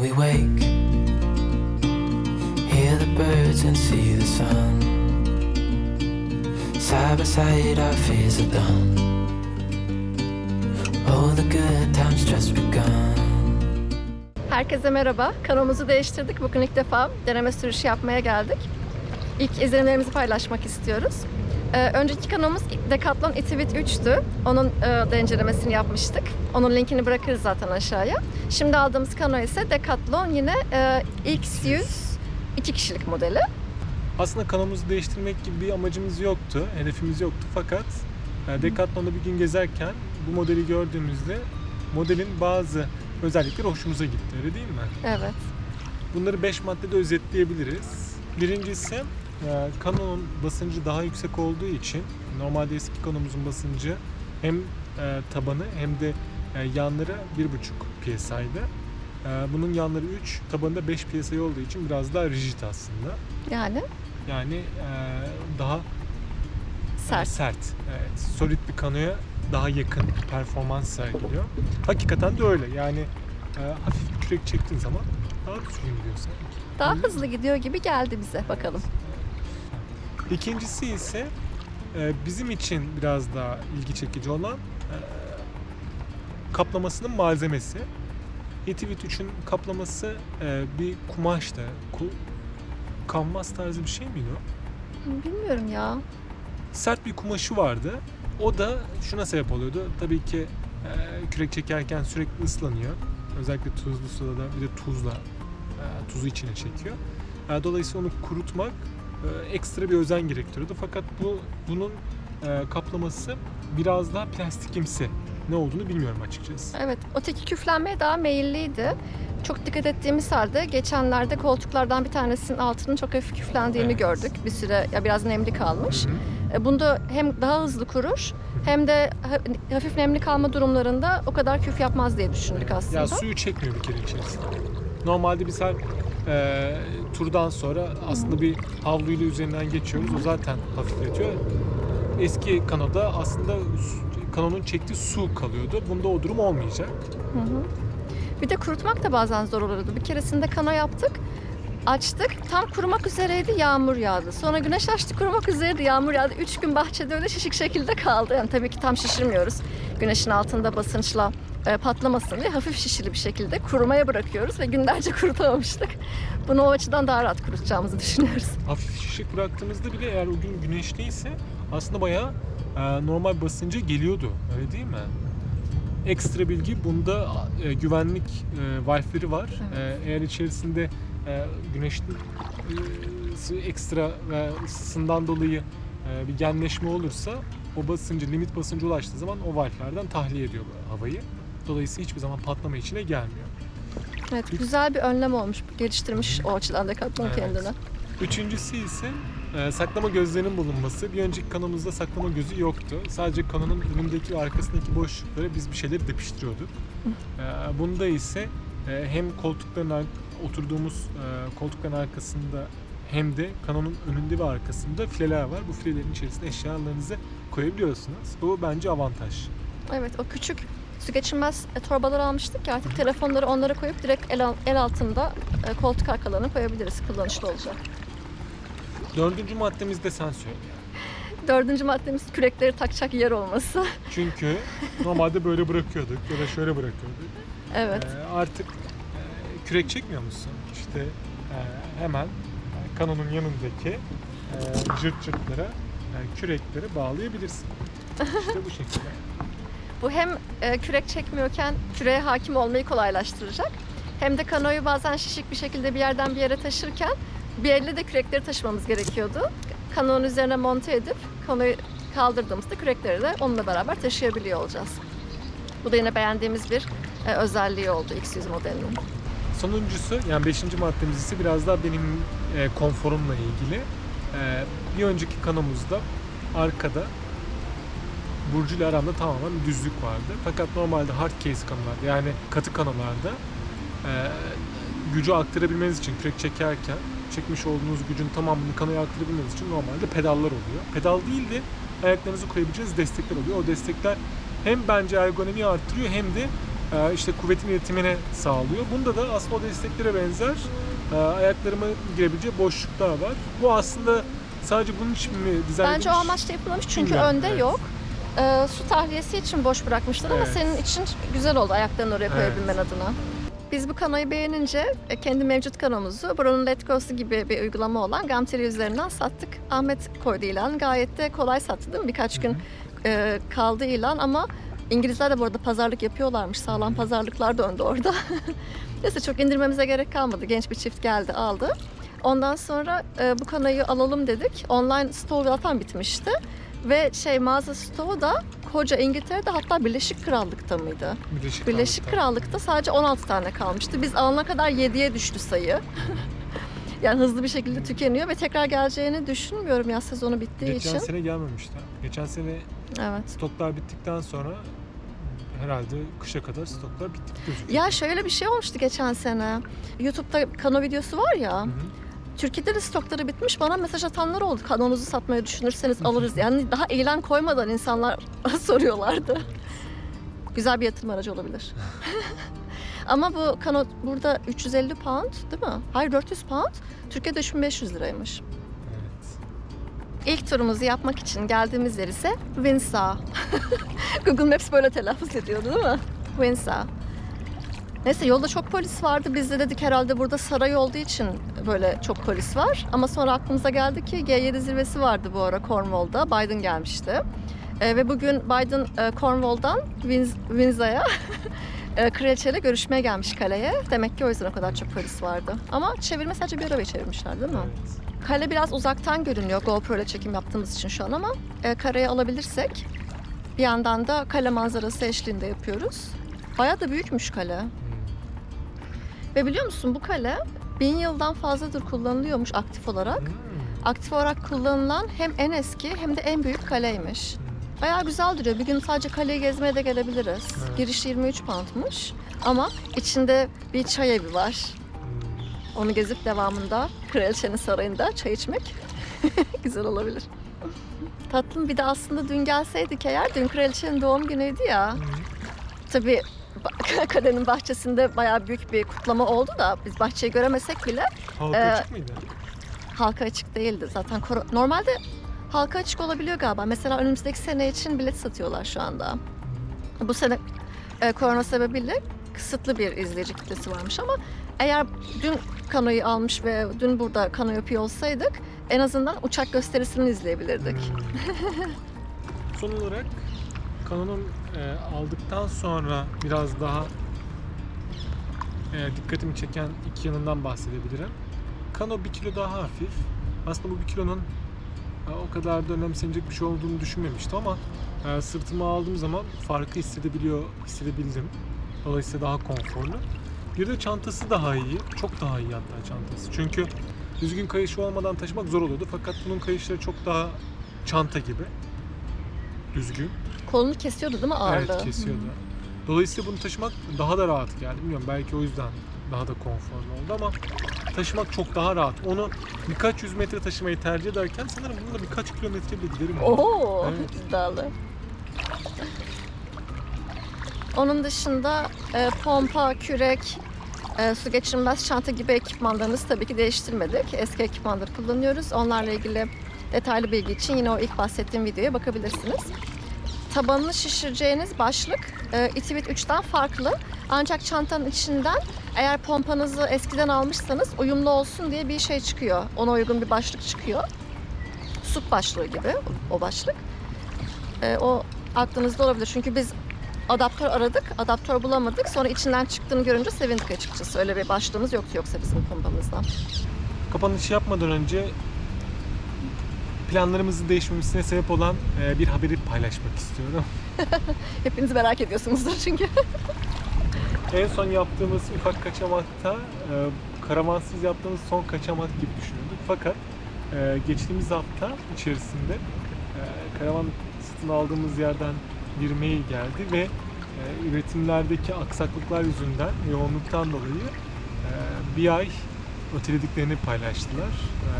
we wake, hear the birds and see the sun. Side by side, our fears are done. Oh, the good times just begun. Herkese merhaba. Kanalımızı değiştirdik. Bugün ilk defa deneme sürüşü yapmaya geldik. İlk izlenimlerimizi paylaşmak istiyoruz. Ee, önceki kanalımız Decathlon Etivit 3'tü. Onun e, de incelemesini yapmıştık. Onun linkini bırakırız zaten aşağıya. Şimdi aldığımız kano ise Decathlon yine e, X100 iki kişilik modeli. Aslında kanalımızı değiştirmek gibi bir amacımız yoktu, hedefimiz yoktu. Fakat e, Decathlon'da bir gün gezerken bu modeli gördüğümüzde modelin bazı özellikleri hoşumuza gitti, öyle değil mi? Evet. Bunları 5 maddede özetleyebiliriz. Birincisi Canon'un basıncı daha yüksek olduğu için normalde eski Canon'umuzun basıncı hem e, tabanı hem de e, yanları 1.5 psa'ydı. E, Bunun yanları 3, tabanı da 5 psa olduğu için biraz daha rigid aslında. Yani Yani e, daha sert. sert. Evet, solid bir kanoya daha yakın performans sergiliyor. Hakikaten de öyle. Yani hafif bir kürek çektiğin zaman daha düzgün gidiyor sanki. Daha hızlı gidiyor gibi geldi bize. Bakalım. İkincisi ise e, bizim için biraz daha ilgi çekici olan e, kaplamasının malzemesi. Etivit 3'ün kaplaması e, bir kumaştı. Ku, kanvas tarzı bir şey miydi o? Bilmiyorum ya. sert bir kumaşı vardı. O da şuna sebep oluyordu. Tabii ki e, kürek çekerken sürekli ıslanıyor. Özellikle tuzlu suda da bir de tuzla e, tuzu içine çekiyor. E, dolayısıyla onu kurutmak ekstra bir özen gerektiriyordu. Fakat bu bunun e, kaplaması biraz daha plastikimsi. Ne olduğunu bilmiyorum açıkçası. Evet, öteki küflenmeye daha meyilliydi. Çok dikkat ettiğimiz halde geçenlerde koltuklardan bir tanesinin altının çok hafif küflendiğini Evet. gördük. Bir süre ya biraz nemli kalmış. Hı hı. E, Bunda hem daha hızlı kurur hem de ha- hafif nemli kalma durumlarında o kadar küf yapmaz diye düşündük aslında. Ya suyu çekmiyor bir kere içerisinde. Normalde biz her e, turdan sonra aslında bir havluyla üzerinden geçiyoruz. O zaten hafifletiyor. Eski kanoda aslında kanonun çektiği su kalıyordu. Bunda o durum olmayacak. Hı hı. Bir de kurutmak da bazen zor oluyordu. Bir keresinde kano yaptık. Açtık. Tam kurumak üzereydi. Yağmur yağdı. Sonra güneş açtı. Kurumak üzereydi. Yağmur yağdı. Üç gün bahçede öyle şişik şekilde kaldı. Yani tabii ki tam şişirmiyoruz. Güneşin altında basınçla e, patlamasın diye hafif şişili bir şekilde kurumaya bırakıyoruz ve günlerce kurutamamıştık. Bunu o açıdan daha rahat kurutacağımızı düşünüyoruz. Hafif şişik bıraktığımızda bile eğer o gün güneşliyse aslında bayağı e, normal basınca geliyordu. Öyle değil mi? Ekstra bilgi bunda e, güvenlik e, valfleri var. Evet. E, eğer içerisinde e, güneşli e, ekstra ve ısısından dolayı e, bir genleşme olursa o basıncı, limit basıncı ulaştığı zaman o valflerden tahliye ediyor havayı. Dolayısıyla hiçbir zaman patlama içine gelmiyor. Evet, güzel bir önlem olmuş. Geliştirmiş o açıdan Decathlon Evet. kendini. Üçüncüsü ise e, saklama gözlerinin bulunması. Bir önceki kanalımızda saklama gözü yoktu. Sadece kanalın önündeki ve arkasındaki boşluklara biz bir şeyleri depiştiriyorduk. E, bunda ise e, hem koltukların ar- oturduğumuz e, koltukların arkasında hem de kanonun önünde ve arkasında fileler var. Bu filelerin içerisine eşyalarınızı koyabiliyorsunuz. Bu bence avantaj. Evet o küçük su geçirmez e, torbalar almıştık ki artık telefonları onlara koyup direkt el, el altında e, koltuk arkalarına koyabiliriz. Kullanışlı olacak. Dördüncü maddemiz de sen söyle. Dördüncü maddemiz kürekleri takacak yer olması. Çünkü normalde böyle bırakıyorduk ya da şöyle bırakıyorduk. evet. Ee, artık e, kürek çekmiyor musun? İşte e, hemen e, kanonun yanındaki e, cırt cırtlara e, kürekleri bağlayabilirsin. İşte bu şekilde. Bu hem e, kürek çekmiyorken küreğe hakim olmayı kolaylaştıracak. Hem de kanoyu bazen şişik bir şekilde bir yerden bir yere taşırken bir elle de kürekleri taşımamız gerekiyordu. Kanonun üzerine monte edip kanoyu kaldırdığımızda kürekleri de onunla beraber taşıyabiliyor olacağız. Bu da yine beğendiğimiz bir e, özelliği oldu X100 modelinin. Sonuncusu yani beşinci maddemiz ise biraz daha benim e, konforumla ilgili. E, bir önceki kanomuzda arkada Burcu ile aramda tamamen düzlük vardı. Fakat normalde hard case kanolarda yani katı kanolarda e, gücü aktarabilmeniz için kürek çekerken çekmiş olduğunuz gücün tamamını kanoya aktarabilmeniz için normalde pedallar oluyor. Pedal değil de ayaklarınızı koyabileceğiniz destekler oluyor. O destekler hem bence ergonomiyi arttırıyor hem de e, işte kuvvetin iletimine sağlıyor. Bunda da aslında o desteklere benzer ayaklarıma girebileceği boşluklar var. Bu aslında sadece bunun için mi dizayn Bence o amaçla yapılmamış çünkü Bilmiyorum, önde evet. yok. Ee, su tahliyesi için boş bırakmışlar ama Evet. senin için güzel oldu ayaklarını oraya Evet. koyabilmen adına. Biz bu kanoyu beğenince e, kendi mevcut kanomuzu buranın Let Go'su gibi bir uygulama olan Gumtree üzerinden sattık. Ahmet koydu ilan. Gayet de kolay sattı değil mi? Birkaç gün e, kaldı ilan ama İngilizler de bu arada pazarlık yapıyorlarmış. Sağlam pazarlıklar döndü orada. Neyse çok indirmemize gerek kalmadı. Genç bir çift geldi aldı. Ondan sonra e, bu kanoyu alalım dedik. Online store zaten bitmişti. Ve şey mağaza stoğu da koca İngiltere'de hatta Birleşik Krallık'ta mıydı? Birleşik, Birleşik Krallık'ta. Krallık'ta sadece 16 tane kalmıştı. Biz alana kadar 7'ye düştü sayı. yani hızlı bir şekilde tükeniyor ve tekrar geleceğini düşünmüyorum yaz sezonu bittiği Geçen için. sene gelmemişti. Geçen sene Evet. stoklar bittikten sonra herhalde kışa kadar stoklar bitti gözüküyor. Ya şöyle bir şey olmuştu geçen sene. YouTube'da kano videosu var ya. Hı hı. Türkiye'de de stokları bitmiş. Bana mesaj atanlar oldu. Kanonuzu satmayı düşünürseniz alırız. Yani daha ilan koymadan insanlar soruyorlardı. Güzel bir yatırım aracı olabilir. Ama bu kano burada 350 pound değil mi? Hayır 400 pound. Türkiye'de 3500 liraymış. İlk turumuzu yapmak için geldiğimiz yer ise Windsor. Google Maps böyle telaffuz ediyordu değil mi? Windsor. Neyse yolda çok polis vardı. Biz de dedik herhalde burada saray olduğu için böyle çok polis var. Ama sonra aklımıza geldi ki G7 zirvesi vardı bu ara Cornwall'da. Biden gelmişti. Ee, ve bugün Biden e, Cornwall'dan Winds- Windsor'a e, kraliçeyle görüşmeye gelmiş kaleye. Demek ki o yüzden o kadar çok polis vardı. Ama çevirme sadece bir arabayı çevirmişler değil mi? Evet. Kale biraz uzaktan görünüyor GoPro ile çekim yaptığımız için şu an ama e, kareye alabilirsek bir yandan da kale manzarası eşliğinde yapıyoruz. Bayağı da büyükmüş kale. Hmm. Ve biliyor musun bu kale bin yıldan fazladır kullanılıyormuş aktif olarak. Hmm. Aktif olarak kullanılan hem en eski hem de en büyük kaleymiş. Bayağı güzel duruyor. Bir gün sadece kaleyi gezmeye de gelebiliriz. Evet. Giriş 23 poundmuş. Ama içinde bir çay evi var. Hmm. Onu gezip devamında Kraliçenin Sarayı'nda çay içmek güzel olabilir. Tatlım bir de aslında dün gelseydik eğer, dün Kraliçenin doğum günüydü ya. Hmm. Tabii kalenin bahçesinde bayağı büyük bir kutlama oldu da biz bahçeyi göremesek bile Halka Ee, açık mıydı? halka açık değildi. Zaten normalde halka açık olabiliyor galiba. Mesela önümüzdeki sene için bilet satıyorlar şu anda. Bu sene e, korona sebebiyle kısıtlı bir izleyici kitlesi varmış ama eğer dün kanoyu almış ve dün burada kano yapıyor olsaydık en azından uçak gösterisini izleyebilirdik. Hmm. Son olarak kanonun e, aldıktan sonra biraz daha e, dikkatimi çeken iki yanından bahsedebilirim. Kano bir kilo daha hafif. Aslında bu bir kilonun o kadar da önemsenecek bir şey olduğunu düşünmemiştim ama e, sırtıma aldığım zaman farkı hissedebiliyor, hissedebildim. Dolayısıyla daha konforlu. Bir de çantası daha iyi. Çok daha iyi hatta çantası. Çünkü düzgün kayışı olmadan taşımak zor oluyordu. Fakat bunun kayışları çok daha çanta gibi. Düzgün. Kolunu kesiyordu değil mi ağırlığı? Evet kesiyordu. Dolayısıyla bunu taşımak daha da rahat geldi. Bilmiyorum belki o yüzden daha da konforlu oldu ama taşımak çok daha rahat. Onu birkaç yüz metre taşımayı tercih ederken sanırım bununla birkaç kilometre bile giderim. Oo, Evet. iddialı. Onun dışında e, pompa, kürek, e, su geçirmez çanta gibi ekipmanlarımızı tabii ki değiştirmedik. Eski ekipmanları kullanıyoruz. Onlarla ilgili detaylı bilgi için yine o ilk bahsettiğim videoya bakabilirsiniz. Tabanını şişireceğiniz başlık e, Itivit 3'ten farklı. Ancak çantanın içinden eğer pompanızı eskiden almışsanız uyumlu olsun diye bir şey çıkıyor. Ona uygun bir başlık çıkıyor. Sup başlığı gibi o başlık. E, o aklınızda olabilir. Çünkü biz adaptör aradık, adaptör bulamadık. Sonra içinden çıktığını görünce sevindik açıkçası. Öyle bir başlığımız yoktu yoksa bizim pompamızda. Kapanışı yapmadan önce planlarımızın değişmemesine sebep olan e, bir haberi paylaşmak istiyorum. Hepiniz merak ediyorsunuzdur çünkü. En son yaptığımız ufak kaçamakta e, karavansız yaptığımız son kaçamak gibi düşünüyorduk. Fakat e, geçtiğimiz hafta içerisinde e, karavan satın aldığımız yerden bir mail geldi ve e, üretimlerdeki aksaklıklar yüzünden, yoğunluktan dolayı e, bir ay ötelediklerini paylaştılar. E,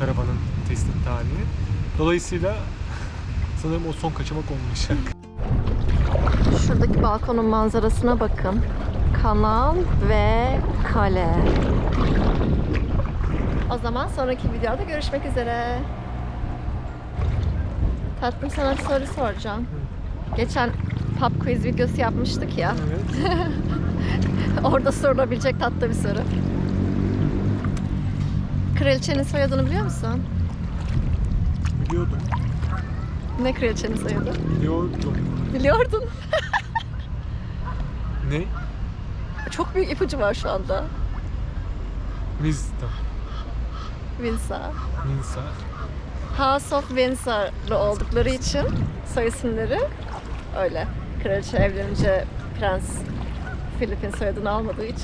karavanın teslim tarihini. Dolayısıyla sanırım o son kaçamak olmayacak. Şuradaki Şu balkonun manzarasına bakın. Kanal ve kale. O zaman sonraki videoda görüşmek üzere. Tatlım sana bir soru soracağım. Geçen pub quiz videosu yapmıştık ya. Evet. Orada sorulabilecek tatlı bir soru. Kraliçenin soyadını biliyor musun? Biliyordum. Ne kraliçenin soyadı? Biliyordum. Biliyordun. Ne? Çok büyük ipucu var şu anda. Wisdom. Windsor. Minsa. House of Windsor'lu oldukları için soy isimleri öyle. Kraliçe evlenince Prens Philip'in soyadını almadığı için